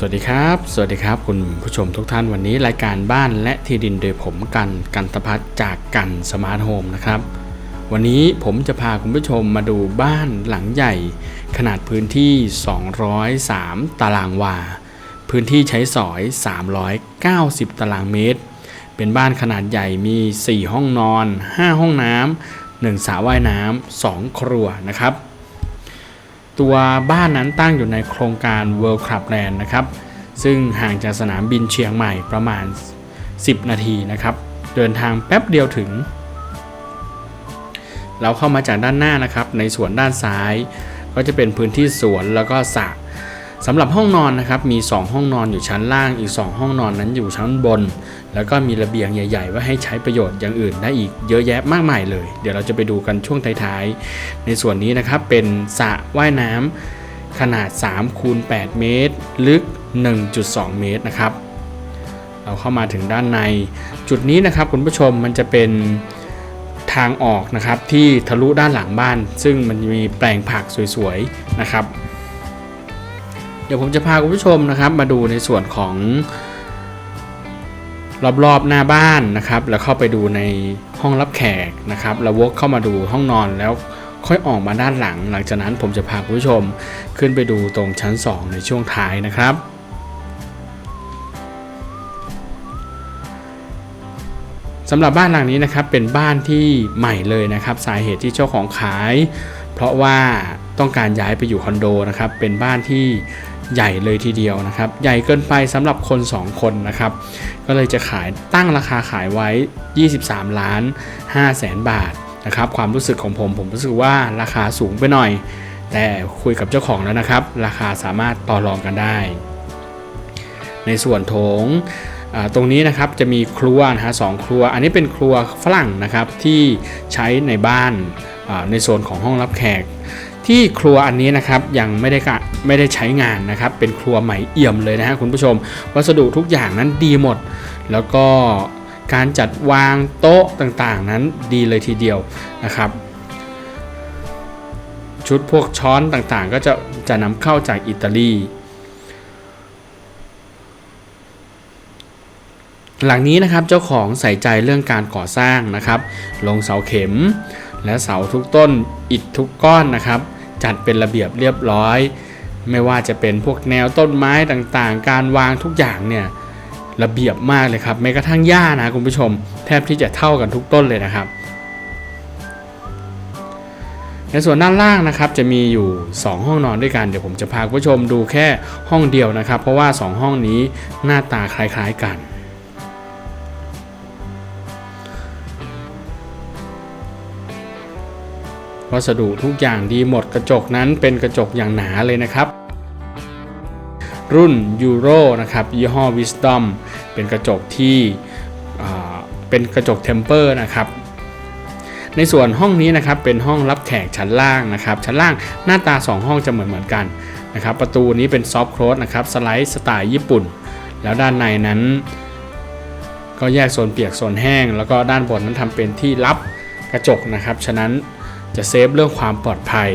สวัสดีครับ สวัสดีครับ คุณผู้ชมทุกท่านวันนี้รายการบ้านและที่ดินโดยผมกันกันตพัฒจากกันสมาร์ทโฮมนะครับ วันนี้ผมจะพาคุณผู้ชมมาดูบ้านหลังใหญ่ ขนาดพื้นที่ 203 ตารางวา พื้นที่ใช้สอย 390 ตารางเมตร เป็นบ้านขนาดใหญ่มี 4 ห้องนอน 5 ห้องน้ำ1สระว่ายน้ำ2ครัวนะครับ ตัวบ้านนั้นตั้งอยู่ในโครงการ World Club Land นะครับ ซึ่งห่างจากสนามบินเชียงใหม่ประมาณ 10 นาทีนะครับ เดินทางแป๊บเดียวถึง เราเข้ามาจากด้านหน้านะครับ ในสวนด้านซ้าย ก็จะเป็นพื้นที่สวนแล้วก็สระสำหรับห้องนอนนะครับ มี 2 ห้องนอนอยู่ชั้นล่าง อีก 2 ห้องนอนนั้นอยู่ชั้นบน แล้วก็มีระเบียงใหญ่ๆไว้ให้ใช้ประโยชน์อย่างอื่นได้อีกเยอะแยะมากมายเลย เดี๋ยวเราจะไปดูกันช่วงท้ายๆ ในส่วนนี้นะครับเป็นสระว่ายน้ำขนาด3คูณ8เมตร ลึก 1.2 เมตรนะครับ เราเข้ามาถึงด้านในจุดนี้นะครับคุณผู้ชมมันจะเป็นทางออกนะครับที่ทะลุด้านหลังบ้าน ซึ่งมันมีแปลงผักสวยๆนะครับ เดี๋ยวผมจะพาคุณผู้ชมนะครับมาดูในส่วนของ รอบๆหน้าบ้านนะครับ แล้วเข้าไปดูในห้องรับแขกนะครับแล้ววกเข้ามาดูห้องนอนแล้วค่อยออกมาด้านหลัง หลังจากนั้นผมจะพาคุณผู้ชมขึ้นไปดูตรงชั้น 2 ในช่วงท้ายนะครับ สำหรับบ้านหลังนี้นะครับเป็นบ้านที่ใหม่เลยนะครับ สาเหตุที่เจ้าของขาย เพราะว่าต้องการย้ายไปอยู่คอนโดนะครับ เป็นบ้านที่ ใหญ่เลยทีเดียวนะครับ ใหญ่เกินไปสำหรับคน 2 คนนะครับ ก็เลยจะขายตั้งราคาขายไว้ 23 ล้าน5แสนบาทนะครับ ความรู้สึกของผมผมรู้สึกว่าราคาสูงไปหน่อย แต่คุยกับเจ้าของแล้วนะครับ ราคาสามารถต่อรองกันได้ ในส่วนโถงตรงนี้นะครับจะมีครัวนะฮะสองครัว อันนี้เป็นครัวฝรั่งนะครับที่ใช้ในบ้านในโซนของห้องรับแขก ที่ครัวอันนี้นะครับยังไม่ได้กะไม่ได้ใช้งานนะครับ เป็นครัวใหม่เอี่ยมเลยนะฮะคุณผู้ชม วัสดุทุกอย่างนั้นดีหมด แล้วก็การจัดวางโต๊ะต่างๆ นั้นดีเลยทีเดียวนะครับชุดพวกช้อนต่างๆ ก็จะจะนำเข้าจากอิตาลี หลังนี้นะครับเจ้าของใส่ใจเรื่องการก่อสร้างนะครับ ลงเสาเข็ม และเสาทุกต้นอิฐทุกก้อนนะครับ จัดเป็นระเบียบเรียบร้อย ไม่ว่าจะเป็นพวกแนวต้นไม้ต่างๆ การวางทุกอย่างเนี่ยระเบียบมากเลยครับแม้กระทั่งหญ้านะคุณผู้ชม แทบที่จะเท่ากันทุกต้นเลยนะครับ ในส่วนด้านล่างนะครับจะมีอยู่ 2 ห้องนอนด้วยกันเดี๋ยวผมจะพาคุณผู้ชมดูแค่ห้องเดียวนะครับ เพราะว่า 2 ห้องนี้หน้าตาคล้ายๆกัน วัสดุทุกอย่างดีหมดกระจกนั้นเป็นกระจกอย่างหนาเลยนะครับ รุ่นยูโรนะครับยี่ห้อ Wisdom เป็นกระจกที่เป็นกระจกเทมเปอร์นะครับในส่วนห้องนี้นะครับเป็นห้องรับแขกชั้นล่างนะครับ ชั้นล่างหน้าตา 2 ห้องจะเหมือนเหมือนกันนะครับ ประตูนี้เป็นซอฟต์โคลสนะครับสไลด์สไตล์ญี่ปุ่น แล้วด้านในนั้น ก็แยกโซนเปียกโซนแห้ง แล้วก็ด้านบนนั้นทำเป็นที่รับกระจกนะครับ ฉะนั้น จะเซฟเรื่องความปลอดภัย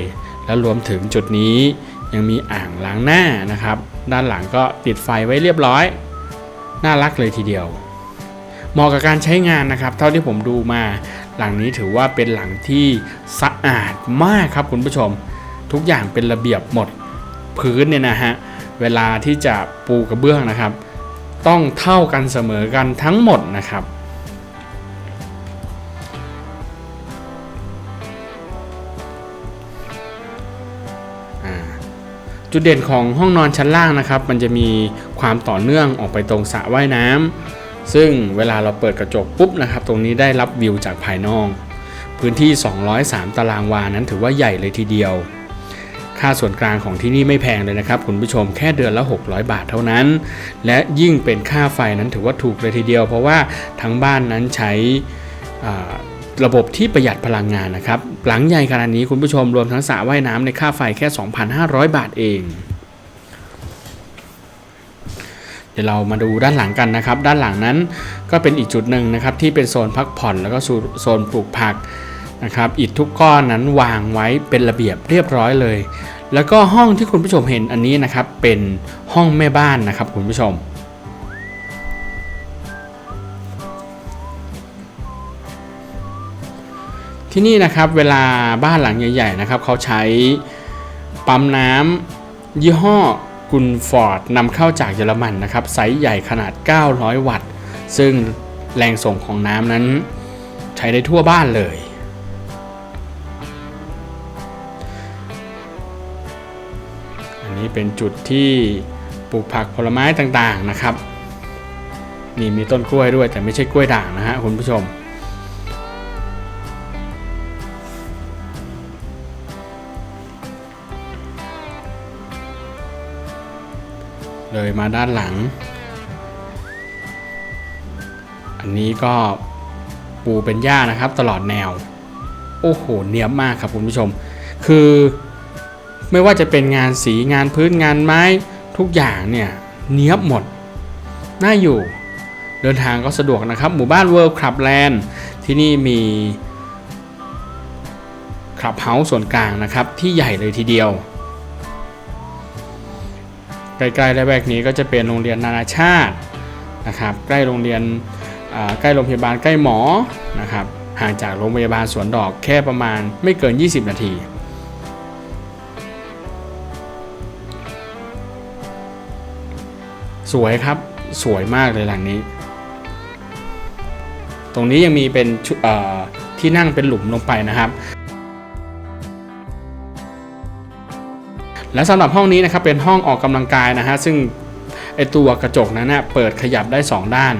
และรวมถึงจุดนี้ยังมีอ่างล้างหน้านะครับ ด้านหลังก็ติดไฟไว้เรียบร้อย น่ารักเลยทีเดียว เหมาะกับการใช้งานนะครับ เท่าที่ผมดูมา หลังนี้ถือว่าเป็นหลังที่สะอาดมากครับคุณผู้ชม ทุกอย่างเป็นระเบียบหมดพื้นเนี่ยนะฮะเวลาที่จะปูกระเบื้องนะครับ ต้องเท่ากันเสมอกันทั้งหมดนะครับ จุดเด่นของห้องนอนชั้นล่างนะครับ มันจะมีความต่อเนื่องออกไปตรงสระว่ายน้ำซึ่งเวลาเราเปิดกระจกปุ๊บนะครับ ตรงนี้ได้รับวิวจากภายนอก พื้นที่ 203 ตารางวานั้นถือว่าใหญ่เลยทีเดียว ค่าส่วนกลางของที่นี่ไม่แพงเลยนะครับคุณผู้ชมแค่เดือนละ 600 บาทเท่านั้น และยิ่งเป็นค่าไฟนั้นถือว่าถูกเลยทีเดียว เพราะว่าทั้งบ้านนั้นใช้ ระบบที่ประหยัดพลังงานนะครับ หลังใหญ่ขนาดนี้คุณผู้ชมรวมทั้งสระว่ายน้ำในค่าไฟแค่ 2,500 บาทเอง เดี๋ยวเรามาดูด้านหลังกันนะครับ ด้านหลังนั้นก็เป็นอีกจุดหนึ่งนะครับ ที่เป็นโซนพักผ่อนแล้วก็โซนปลูกผักนะครับอิฐทุกก้อนนั้นวางไว้เป็นระเบียบเรียบร้อยเลย แล้วก็ห้องที่คุณผู้ชมเห็นอันนี้นะครับเป็นห้องแม่บ้านนะครับคุณผู้ชม ที่นี่นะครับเวลาบ้านหลังใหญ่ๆนะครับเขาใช้ปั๊มน้ำยี่ห้อกุนฟอร์ดนำเข้าจากเยอรมันนะครับไซส์ใหญ่ขนาด 900 วัตต์ ซึ่งแรงส่งของน้ำนั้นใช้ได้ทั่วบ้านเลย อันนี้เป็นจุดที่ปลูกผักผลไม้ต่างๆนะครับ นี่มีต้นกล้วยด้วยแต่ไม่ใช่กล้วยด่างนะฮะคุณผู้ชม เลยมาด้านหลัง อันนี้ก็ปูเป็นหญ้านะครับตลอดแนว โอ้โห เนียบมากครับคุณผู้ชม คือไม่ว่าจะเป็นงานสีงานพื้นงานไม้ทุกอย่างเนี่ยเนียบหมด น่าอยู่ เดินทางก็สะดวกนะครับ หมู่บ้านเวิร์ l คลับแลนด์ที่นี่มีคลับเฮาส์ส่วนกลางนะครับ ที่ใหญ่เลยทีเดียว ใกล้ๆและแวกนี้ก็จะเป็นโรงเรียนนานาชาตินะครับใกล้โรงเรียนใกล้โรงพยาบาลใกล้หมอนะครับห่างจากโรงพยาบาลสวนดอกแค่ประมาณไม่เกิน 20 นาทีสวยครับสวยมากเลยหลังนี้ ตรงนี้ยังมีเป็นที่นั่งเป็นหลุมลงไปนะครับ และสำหรับห้องนี้นะครับเป็นห้องออกกำลังกายนะฮะซึ่งไอตัวกระจกนั้นนะเปิดขยับได้ 2 ด้าน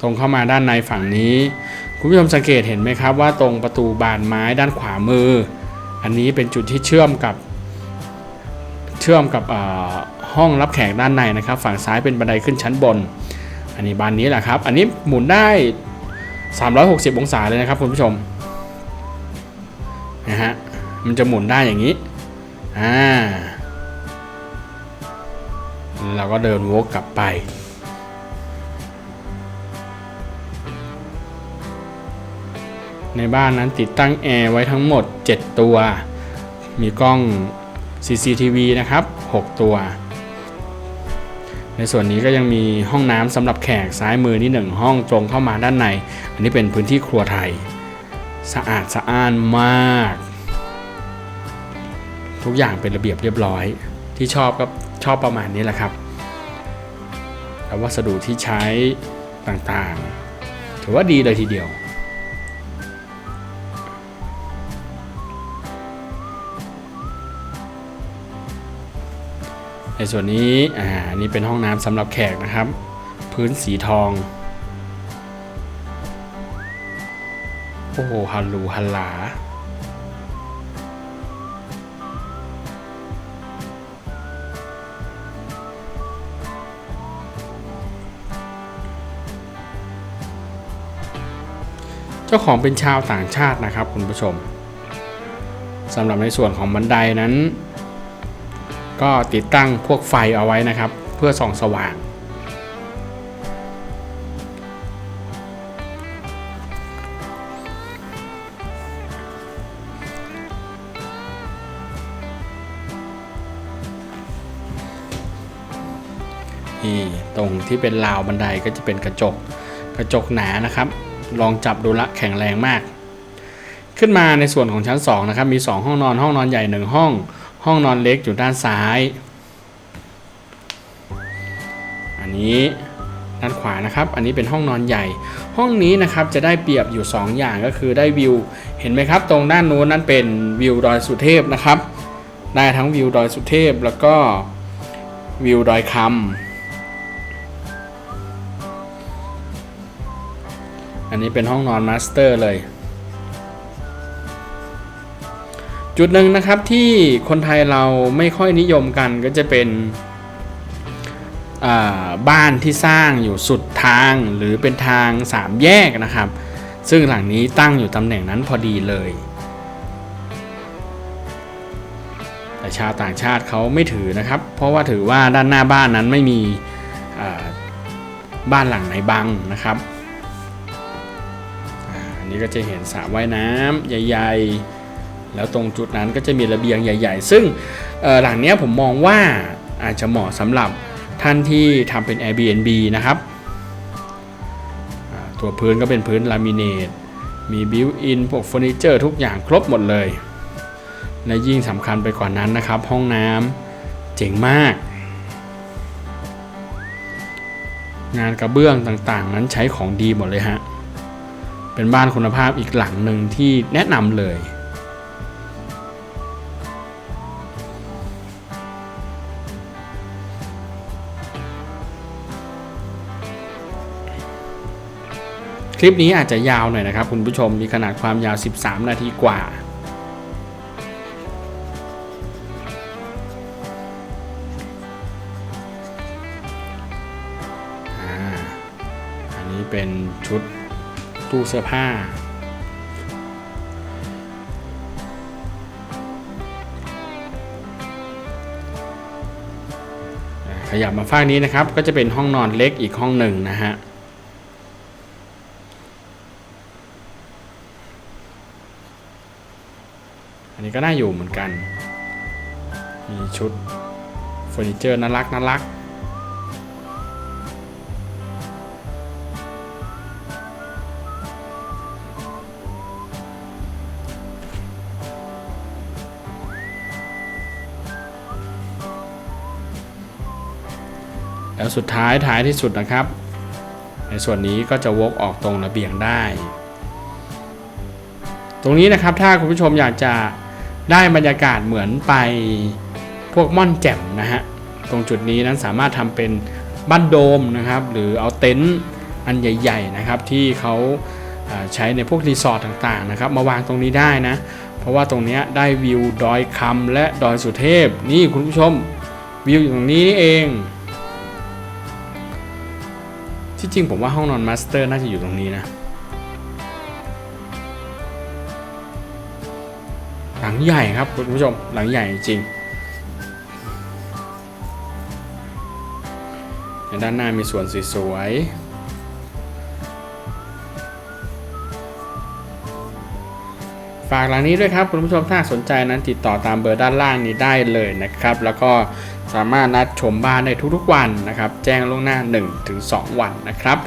ตรงเข้ามาด้านในฝั่งนี้ คุณผู้ชมสังเกตเห็นไหมครับว่าตรงประตูบานไม้ด้านขวามือ อันนี้เป็นจุดที่เชื่อมกับเชื่อมกับห้องรับแขกด้านในนะครับ ฝั่งซ้ายเป็นบันไดขึ้นชั้นบน อันนี้บานนี้แหละครับ อันนี้หมุนได้ 360 องศาเลยนะครับคุณผู้ชมนะฮะมันจะหมุนได้อย่างนี้อ่าเราก็เดินวกกลับไปในบ้านนั้นติดตั้งแอร์ไว้ทั้งหมด 7 ตัว มีกล้อง CCTV นะครับ 6 ตัว ในส่วนนี้ก็ยังมีห้องน้ำสำหรับแขกซ้ายมือนี่หนึ่งห้องตรงเข้ามาด้านใน อันนี้เป็นพื้นที่ครัวไทย สะอาดสะอ้านมาก ทุกอย่างเป็นระเบียบเรียบร้อย ที่ชอบก็ชอบประมาณนี้แหละครับ แล้ววัสดุที่ใช้ต่างๆ ถือว่าดีเลยทีเดียว ส่วนนี้อ่านี่เป็นห้องน้ำสำหรับแขกนะครับ พื้นสีทอง โอ้โหฮัลลูฮัลลาเจ้าของเป็นชาวต่างชาตินะครับคุณผู้ชมสำหรับในส่วนของบันไดนั้น ก็ติดตั้งพวกไฟเอาไว้นะครับ เพื่อส่องสว่าง นี่ตรงที่เป็นราวบันไดก็จะเป็นกระจกกระจกหนานะครับ ลองจับดูละแข็งแรงมาก ขึ้นมาในส่วนของชั้น 2 นะครับ มี 2 ห้องนอนห้องนอนใหญ่ 1 ห้อง ห้องนอนเล็กอยู่ด้านซ้าย อันนี้ด้านขวานะครับ อันนี้เป็นห้องนอนใหญ่ ห้องนี้นะครับจะได้เปรียบอยู่ 2 อย่างก็คือได้วิว เห็นไหมครับ ตรงด้านโน้นนั้นเป็นวิวดอยสุเทพนะครับ ได้ทั้งวิวดอยสุเทพแล้วก็วิวดอยคำอันนี้เป็นห้องนอนมาสเตอร์เลย จุดหนึ่งนะครับที่คนไทยเราไม่ค่อยนิยมกันก็จะเป็นบ้านที่สร้างอยู่สุดทางหรือเป็นทางสามแยกนะครับ ซึ่งหลังนี้ตั้งอยู่ตำแหน่งนั้นพอดีเลย แต่ชาวต่างชาติเขาไม่ถือนะครับ เพราะว่าถือว่าด้านหน้าบ้านนั้นไม่มีบ้านหลังไหนบังนะครับอันี้ก็จะเห็นสระว่ายน้ำใหญ่ๆ แล้วตรงจุดนั้นก็จะมีระเบียงใหญ่ ๆ ซึ่งหลังเนี้ยผมมองว่าอาจจะเหมาะสำหรับท่านที่ทำเป็น Airbnb นะครับ ตัวพื้นก็เป็นพื้นลามิเนต มีบิวอินพวกเฟอร์นิเจอร์ทุกอย่างครบหมดเลย และยิ่งสำคัญไปกว่านั้นนะครับ ห้องน้ำเจ๋งมาก งานกระเบื้องต่างๆ นั้นใช้ของดีหมดเลยฮะ เป็นบ้านคุณภาพอีกหลังหนึ่งที่แนะนำเลย ลิปนี้อาจจะยาวหน่อยนะครับคุณผู้ชมมีขนาดความยาว 13 นาทีกว่าอ่าอันนี้เป็นชุดตู้เสื้อผ้า ขยับมาฝ้ากนี้นะครับ ก็จะเป็นห้องนอนเล็กอีกห้องหนึ่งนะฮะ นี้ก็น่าอยู่เหมือนกัน มีชุดเฟอร์นิเจอร์น่ารักน่ารักแล้วสุดท้ายท้ายที่สุดนะครับ ในส่วนนี้ก็จะวกออกตรงระเบียงได้ ตรงนี้นะครับถ้าคุณผู้ชมอยากจะ ได้บรรยากาศเหมือนไปพวกม่อนแจ่มนะฮะ ตรงจุดนี้นั้นสามารถทำเป็นบ้านโดมนะครับ หรือเอาเต็นท์อันใหญ่ๆนะครับที่เขาใช้ในพวกรีสอร์ทต่างๆนะครับ มาวางตรงนี้ได้นะ เพราะว่าตรงนี้ได้วิวดอยคำและดอยสุเทพ นี่คุณผู้ชมวิวอยู่ตรงนี้นี่เอง ที่จริงผมว่าห้องนอนมาสเตอร์น่าจะอยู่ตรงนี้นะ งใหญ่ครับคุณผู้ชมหลังใหญ่จริงในด้านหน้ามีสวนสวยฝากหลังนี้ด้วยครับคุณผู้ชมถ้าสนใจนั้นติดต่อตามเบอร์ด้านล่างนี้ได้เลยนะครับ แล้วก็สามารถนัดชมบ้านได้ทุกๆวันนะครับ แจ้งล่วงหน้า 1-2 วันนะครับ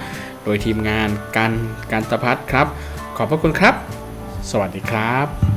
โดยทีมงานการการตพัฒครับ ขอบพระคุณครับ สวัสดีครับ